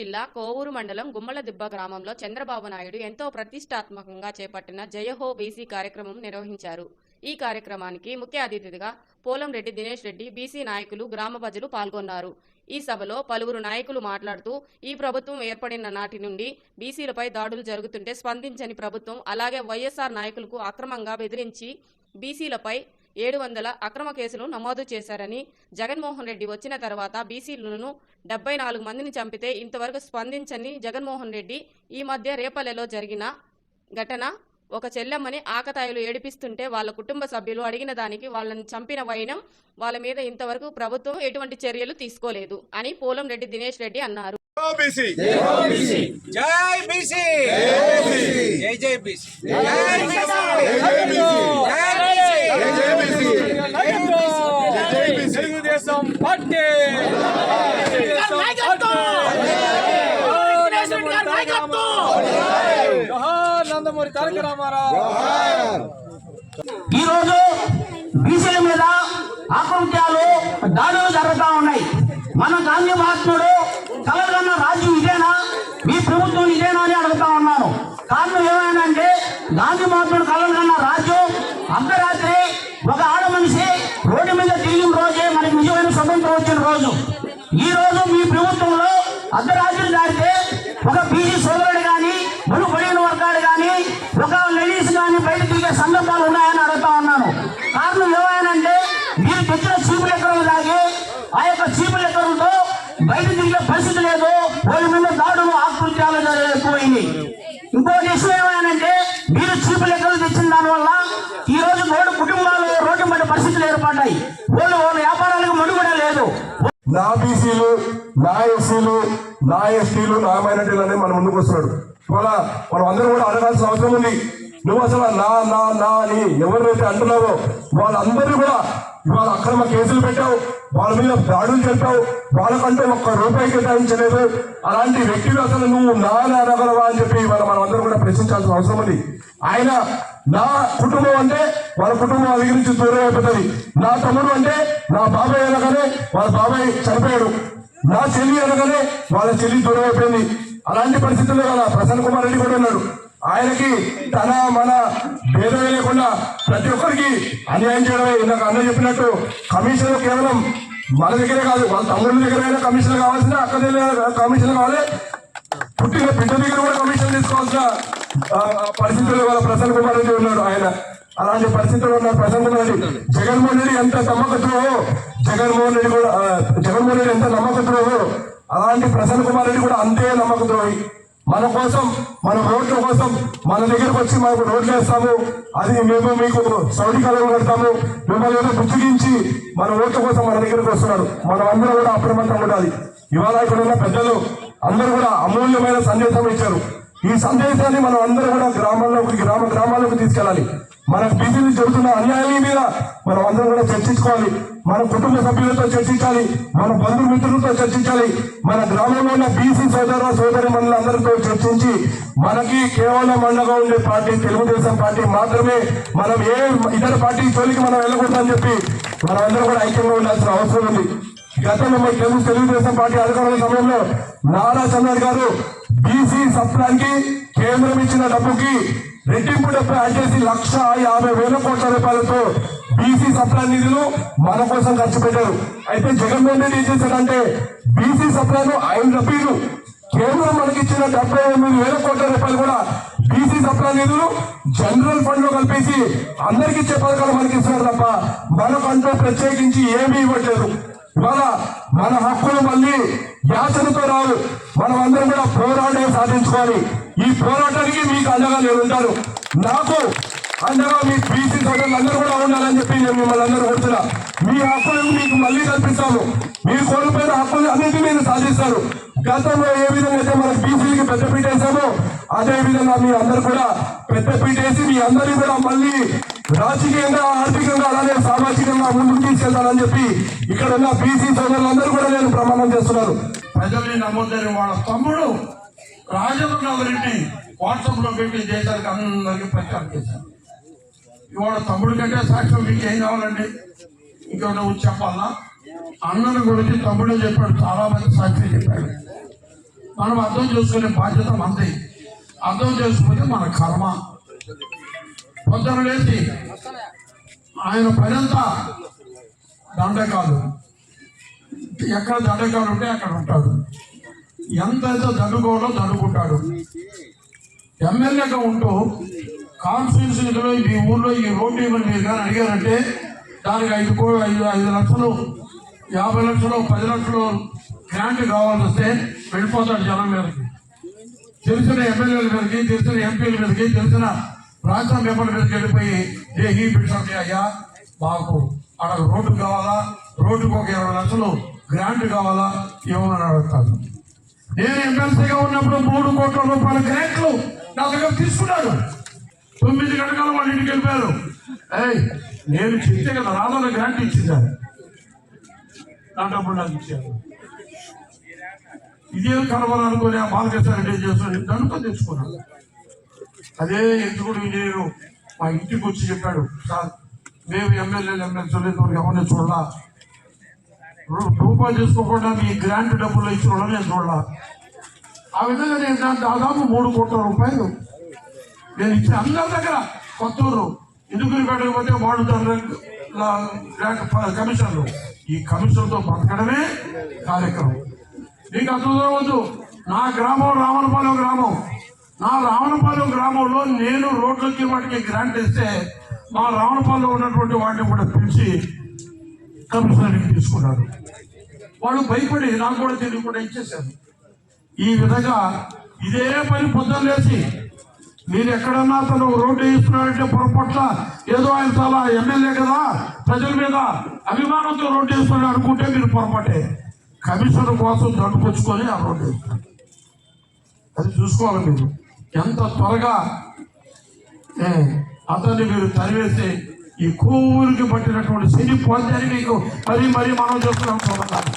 జిల్లా కోవూరు మండలం గుమ్మలదిబ్బ గ్రామంలో చంద్రబాబు నాయుడు ఎంతో ప్రతిష్టాత్మకంగా చేపట్టిన జయహో బీసీ కార్యక్రమం నిర్వహించారు. ఈ కార్యక్రమానికి ముఖ్య అతిథిగా పోలంరెడ్డి దినేష్ రెడ్డి బీసీ నాయకులు గ్రామ ప్రజలు పాల్గొన్నారు. ఈ సభలో పలువురు నాయకులు మాట్లాడుతూ ఈ ప్రభుత్వం ఏర్పడిన నాటి నుండి బీసీలపై దాడులు జరుగుతుంటే స్పందించని ప్రభుత్వం అలాగే వైఎస్ఆర్ నాయకులకు అక్రమంగా బెదిరించి బీసీలపై ఏడు వందల అక్రమ కేసులు నమోదు చేశారని జగన్మోహన్ రెడ్డి వచ్చిన తర్వాత బీసీలను డెబ్బై నాలుగు మందిని చంపితే ఇంతవరకు స్పందించని జగన్మోహన్ రెడ్డి ఈ మధ్య రేపల్లెలో జరిగిన ఘటన. ఒక చెల్లెమ్మని ఆకతాయిలు ఏడిపిస్తుంటే వాళ్ళ కుటుంబ సభ్యులు అడిగిన దానికి వాళ్ళని చంపిన వైనం వాళ్ళ మీద ఇంతవరకు ప్రభుత్వం ఎటువంటి చర్యలు తీసుకోలేదు అని పోలం రెడ్డి దినేష్ రెడ్డి అన్నారు. ఓబీసీ జై జై BC Telugu Desam party Telugu Desam party జోహార్ నందమూరి తారక రామారావు ఈ రోజు బీసీల మీద ఆకృత్యాలు దాడులు జరుగుతూ ఉన్నాయి. మన గాంధీ మహాత్ముడు కలగన్న రాజ్యం ఇదేనా? మీ ప్రభుత్వం ఇదేనా అని అడుగుతా ఉన్నాను. కారణం ఏమైందంటే గాంధీ మహాత్ముడు కలగన్న రాజ్యం అర్ధరాత్రి ఒక ఆడ మనిషి రోడ్డు మీద తిరిగిన రోజే మనకి నిజమైన స్వతంత్రం వచ్చిన రోజు. ఈ రోజు మీ ప్రభుత్వంలో అర్ధరాత్రి దాటితే ఒక బీసీ ఆకృత్యాలు ఎక్కువైంది ఇంకో విషయం ఏమైనంటే మీరు చీపు లెక్కలు తెచ్చిన దానివల్ల ఈ రోజు మూడు కుటుంబాలు రోడ్డు పడ్డ పరిస్థితులు ఏర్పడ్డాయి. వాళ్ళు వాళ్ళ వ్యాపారాలకు మనుగడ లేదు. నా బీసీలు నా ఎస్సీలు నా ఎస్టీలు నా మైనార్టీలు అనేది మన ముందుకు వస్తున్నాడు. ఇవాళ మనం అందరూ కూడా అడగాల్సిన అవసరం ఉంది. నువ్వు అసలు నా నా నా అని ఎవరినైతే అంటున్నావో వాళ్ళందరినీ కూడా ఇవాళ అక్రమ కేసులు పెట్టావు. వాళ్ళ మీద దాడులు చెప్పావు వాళ్ళకంటే ఒక్క రూపాయి కేటాయించలేదు. అలాంటి వ్యక్తులు అసలు నువ్వు నా నానగలవా అని చెప్పి ఇవాళ మనం అందరం కూడా ప్రశ్నించాల్సిన అవసరం ఉంది. ఆయన నా కుటుంబం అంటే వాళ్ళ కుటుంబం అది గురించి దూరం అయిపోతుంది. నా తమ్ముడు అంటే నా బాబాయ్ అనగానే వాళ్ళ బాబాయ్ చనిపోయాడు. నా చెల్లి అనగానే వాళ్ళ చెల్లి దూరం అయిపోయింది. అలాంటి పరిస్థితుల్లో కదా ప్రసన్న కుమార్ రెడ్డి కూడా ఉన్నాడు. ఆయనకి తన మన భేదం లేకుండా ప్రతి ఒక్కరికి అన్యాయం చేయడమే ఇందాక అన్న చెప్పినట్టు కమిషన్ కేవలం మన దగ్గరే కాదు వాళ్ళ తమ్ముళ్ళ దగ్గర కమిషన్ కావాల్సిన అక్కడ కమిషన్ కావాలి. పుట్టిన బిడ్డ దగ్గర కూడా కమిషన్ తీసుకోవాల్సిన ఆ, పరిస్థితుల్లో వాళ్ళ ప్రసన్న కుమార్ రెడ్డి ఉన్నాడు ఆయన. అలాంటి పరిస్థితుల్లో ఉన్నారు ప్రసన్న కుమార్ రెడ్డి జగన్మోహన్ రెడ్డి ఎంత నమ్మకత్వమో జగన్మోహన్ రెడ్డి కూడా జగన్మోహన్ రెడ్డి ఎంత నమ్మకత్వమో అలాంటి ప్రసన్న కుమార్ రెడ్డి కూడా అంతే నమ్మకద్రోహి. మన కోసం మన రోడ్ల కోసం మన దగ్గరకు వచ్చి మనకు రోడ్లు వేస్తాము. అది మేము మీకు సౌడి కాలం కడతాము. మిమ్మల్ని ఏదో బుజ్జిగించి మన ఓట్ల కోసం మన దగ్గరకు వస్తున్నారు. మనం అందరం కూడా అప్రమత్తం ఉండాలి. ఇవాళ ఇక్కడ ఉన్న పెద్దలు అందరూ కూడా అమూల్యమైన సందేశం ఇచ్చారు. ఈ సందేశాన్ని మనం అందరూ కూడా గ్రామాల్లోకి గ్రామ గ్రామాలకు తీసుకెళ్ళాలి. మన బీసీలు జరుగుతున్న అన్యాయం మీద మనం అందరం కూడా చర్చించుకోవాలి. మన కుటుంబ సభ్యులతో చర్చించాలి. మన బంధుమిత్రులతో చర్చించాలి. మన గ్రామంలో ఉన్న బీసీ సోదర సోదరి మనులందరితో చర్చించి మనకి కేవలం అండగా ఉండే పార్టీ తెలుగుదేశం పార్టీ మాత్రమే. మనం ఏ ఇతర పార్టీ తొలికి మనం వెళ్ళకూడదని చెప్పి మనం అందరం కూడా ఐక్యంగా ఉండాల్సిన అవసరం ఉంది. గతంలో తెలుగు తెలుగుదేశం పార్టీ అధికారుల సమయంలో నారా చంద్ర గారు బీసీ సప్లాన్కి కేంద్రం ఇచ్చిన డబ్బుకి రెట్టింపు డబ్బు యాడ్ చేసి లక్ష యాభై వేల కోట్ల రూపాయలతో బీసీ సప్లా నిధులు మన కోసం ఖర్చు పెట్టారు. అయితే జగన్మోహన్ రెడ్డి ఏం చేశాడంటే బీసీ సప్లాను ఆయన డబ్బీలు కేంద్రం మనకి ఇచ్చిన డెబ్బై ఎనిమిది వేల కోట్ల రూపాయలు కూడా బీసీ సప్లా నిధులు జనరల్ ఫండ్లో కలిపేసి అందరికి ఇచ్చే పథకాలు మనకి ఇస్తున్నారు తప్ప మనకంటూ ప్రత్యేకించి ఏమీ ఇవ్వట్లేదు. ఇవాళ మన హక్కులు మళ్ళీ యాసనతో రావు. మనం అందరం కూడా పోరాడే సాధించుకోవాలి. ఈ పోరాటానికి మీకు అండగా నేను ఉంటాను. నాకు అండగా మీ బీసీ సోదరులు అందరూ కూడా ఉండాలని చెప్పి నేను మిమ్మల్ని అందరూ కోరుతున్నా. మీ హక్కులను మీకు మళ్ళీ కల్పిస్తాను మీరు కోల్పోయిన హక్కులు అన్నింటినీ మీరు సాధిస్తారు. గతంలో ఏ విధంగా అయితే మనం బీసీకి పెద్ద పీట వేసామో అదే విధంగా మీ అందరు కూడా పెద్దపీట వేసి మీ అందరినీ కూడా మళ్ళీ రాజకీయంగా ఆర్థికంగా అలానే సామాజికంగా ముందుకు తీసుకెళ్తానని చెప్పి ఇక్కడ ఉన్న బీసీ సోదరులందరూ కూడా నేను ప్రమాణం చేస్తున్నారు. ప్రజల్ని నమ్మొద్దని వాళ్ళ తమ్ముడు రాజేంద్ర రెడ్డి వాట్సాప్లో పెట్టి దేశానికి అందరికీ ప్రచారం చేశారు. ఇవాళ తమ్ముడి కంటే సాక్ష్యం మీకు ఏం కావాలండి? ఇంకా నువ్వు చెప్పాలా? అన్నను గురించి తమ్ముడే చెప్పాడు చాలా మంది సాక్షి చెప్పాడు. మనం అర్థం చేసుకునే బాధ్యత మంది అర్థం చేసుకుంటే మన కర్మ. పొద్దున లేచి ఆయన పనంతా దండకాలు. ఎక్కడ దండకాలు ఉంటే అక్కడ ఉంటాడు. ఎంతైతే దండుకోవాలో దండుకుంటాడు. ఎమ్మెల్యేగా ఉంటూ కాన్స్టిట్యూన్సీలో ఈ ఊర్లో ఈ రోడ్డు ఇవ్వండి మీరు కానీ అడిగారంటే దానికి ఐదు కో ఐదు ఐదు లక్షలు యాభై లక్షలు పది లక్షలు గ్రాంట్ కావాల్సి వస్తే వెళ్ళిపోతాడు జనం మీదకి తెలిసిన ఎమ్మెల్యేల మీదకి తెలిసిన ఎంపీల మీదకి తెలిసిన రాష్ట్ర మెంబర్ల మీదకి వెళ్ళిపోయి ఏ హీ బిడ్డ అయ్యా? మాకు అక్కడ రోడ్డు కావాలా? రోడ్డుకు ఒక ఇరవై లక్షలు గ్రాంట్ కావాలా? ఇవ్వమని అడుగుతాను నేను ఎమ్మెల్సీగా ఉన్నప్పుడు మూడు కోట్ల రూపాయల గ్రాంట్లు నా దగ్గర తీసుకున్నాడు. తొమ్మిది గంటల వాళ్ళ ఇంటికి వెళ్ళిపోయారు. ఏయ్ నేను చెప్తే కదా రాధన గ్రాంట్ ఇచ్చిందా. నా డబ్బులు నాకు ఇచ్చారు. ఇదేం కలవరం అనుకుని ఆ బాలకృష్ణ రెడ్డి చేస్తాను దాంతో తెచ్చుకున్నాను. అదే ఎందుకుడు ఇంజనీరు మా ఇంటికి వచ్చి చెప్పాడు సార్ మేము ఎమ్మెల్యేలు ఎమ్మెల్సీలు ఇంతవరకు ఎవరిని చూడాల? రూపాయలు తీసుకోకుండా మీ గ్రాంట్ డబ్బులు ఇచ్చిన వాళ్ళని నేను చూడాల? ఆ విధంగా నేను దాదాపు మూడు కోట్ల రూపాయలు నేను ఇచ్చిన అందరి దగ్గర కొత్తూరు ఎందుకు పెట్టకపోతే వాడు గ్రాంట్ కమిషన్లు. ఈ కమిషన్తో బతకడమే కార్యక్రమం. నీకు అసలు చూడవద్దు నా గ్రామం రావణపాలెం గ్రామం. నా రావణపాలెం గ్రామంలో నేను రోడ్లకి వాటికి గ్రాంట్ ఇస్తే మా రావణపాలెంలో ఉన్నటువంటి వాటిని కూడా పిలిచి కమిషనర్కి తీసుకున్నారు వాళ్ళు భయపడి నాకు కూడా తెలియకుండా ఇచ్చేశారు ఈ విధంగా ఇదే పని పొద్దున్న లేచి మీరు ఎక్కడన్నా అతను రోడ్డు వేస్తున్నాడంటే పొరపట్ల ఏదో ఆయన చాలా ఎమ్మెల్యే కదా ప్రజల మీద అభిమానంతో రోడ్డు వేస్తున్నాడు అనుకుంటే మీరు పొరపాటే. కమిషన్ కోసం దండుకొచ్చుకొని ఆ రోడ్డు అది చూసుకోవాలి మీరు. ఎంత త్వరగా అతన్ని మీరు తరివేస్తే ఈ కూలికి పట్టినటువంటి శని పోతే మీకు మరీ మరీ మనం చేస్తున్నాం చూడాలి